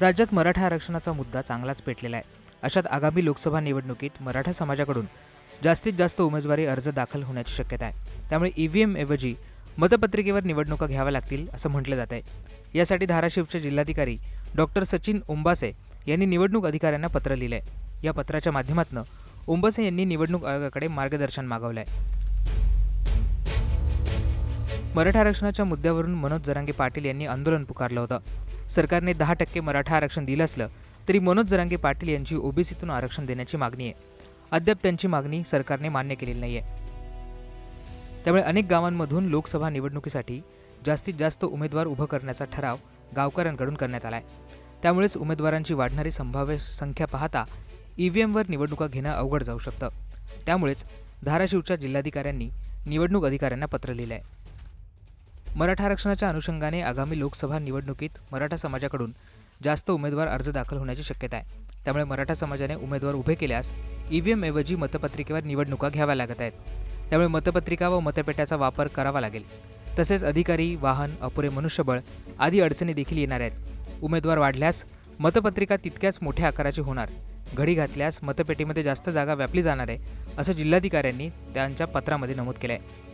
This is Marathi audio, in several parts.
राज्यात मराठा आरक्षणाचा मुद्दा चांगलाच पेटलेला आहे. अशात आगामी लोकसभा निवडणुकीत मराठा समाजाकडून जास्तीत जास्त उमेदवारी अर्ज दाखल होण्याची शक्यता आहे. त्यामुळे ई व्ही एम ऐवजी मतपत्रिकेवर निवडणुका घ्याव्या लागतील असं म्हटलं जात आहे. यासाठी धाराशिवचे जिल्हाधिकारी डॉक्टर सचिन ओंबासे यांनी निवडणूक अधिकाऱ्यांना पत्र लिहिलं आहे या पत्राच्या माध्यमातून ओंबासे यांनी निवडणूक आयोगाकडे मार्गदर्शन मागवलं आहे मराठा आरक्षणाच्या मुद्द्यावरून मनोज जरांगे पाटील यांनी आंदोलन पुकारलं होतं. सरकारने दहा टक्के मराठा आरक्षण दिलं असलं तरी मनोज जरांगे पाटील यांची ओबीसीतून आरक्षण देण्याची मागणी आहे. अद्याप त्यांची मागणी सरकारने मान्य केलेली नाही आहे त्यामुळे अनेक गावांमधून लोकसभा निवडणुकीसाठी जास्तीत जास्त उमेदवार उभं करण्याचा ठराव गावकऱ्यांकडून करण्यात आला आहे त्यामुळेच उमेदवारांची वाढणारी संभाव्य संख्या पाहता ई व्ही एमवर निवडणुका घेणं अवघड जाऊ शकतं. त्यामुळेच धाराशिवच्या जिल्हाधिकाऱ्यांनी निवडणूक अधिकाऱ्यांना पत्र लिहिलं आहे मराठा आरक्षणाच्या अनुषंगाने आगामी लोकसभा निवडणुकीत मराठा समाजाकडून जास्त उमेदवार अर्ज दाखल होण्याची शक्यता आहे. त्यामुळे मराठा समाजाने उमेदवार उभे केल्यास ई व्ही एमऐवजी मतपत्रिकेवर निवडणुका घ्याव्या लागत आहेत. त्यामुळे मतपत्रिका व मतपेट्याचा वापर करावा लागेल. तसेच अधिकारी वाहन अपुरे मनुष्यबळ आदी अडचणी देखील येणार आहेत. उमेदवार वाढल्यास मतपत्रिका तितक्याच मोठ्या आकाराची होणार. घडी घातल्यास मतपेटीमध्ये जास्त जागा व्यापली जाणार आहे असं जिल्हाधिकाऱ्यांनी त्यांच्या पत्रामध्ये नमूद केलं आहे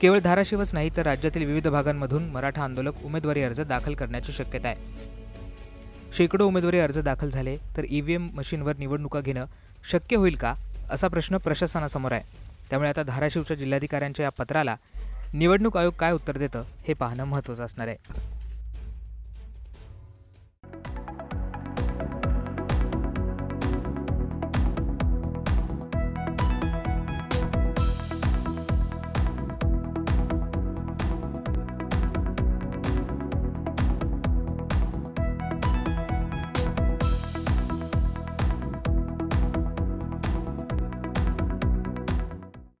केवळ धाराशिवच नाही तर राज्यातील विविध भागांमधून मराठा आंदोलक उमेदवारी अर्ज दाखल करण्याची शक्यता आहे. शेकडो उमेदवारी अर्ज दाखल झाले तर ई व्ही एम मशीनवर निवडणुका घेणं शक्य होईल का असा प्रश्न प्रशासनासमोर आहे. त्यामुळे आता धाराशिवच्या जिल्हाधिकाऱ्यांच्या या पत्राला निवडणूक आयोग काय उत्तर देतं हे पाहणं महत्त्वाचं असणार आहे.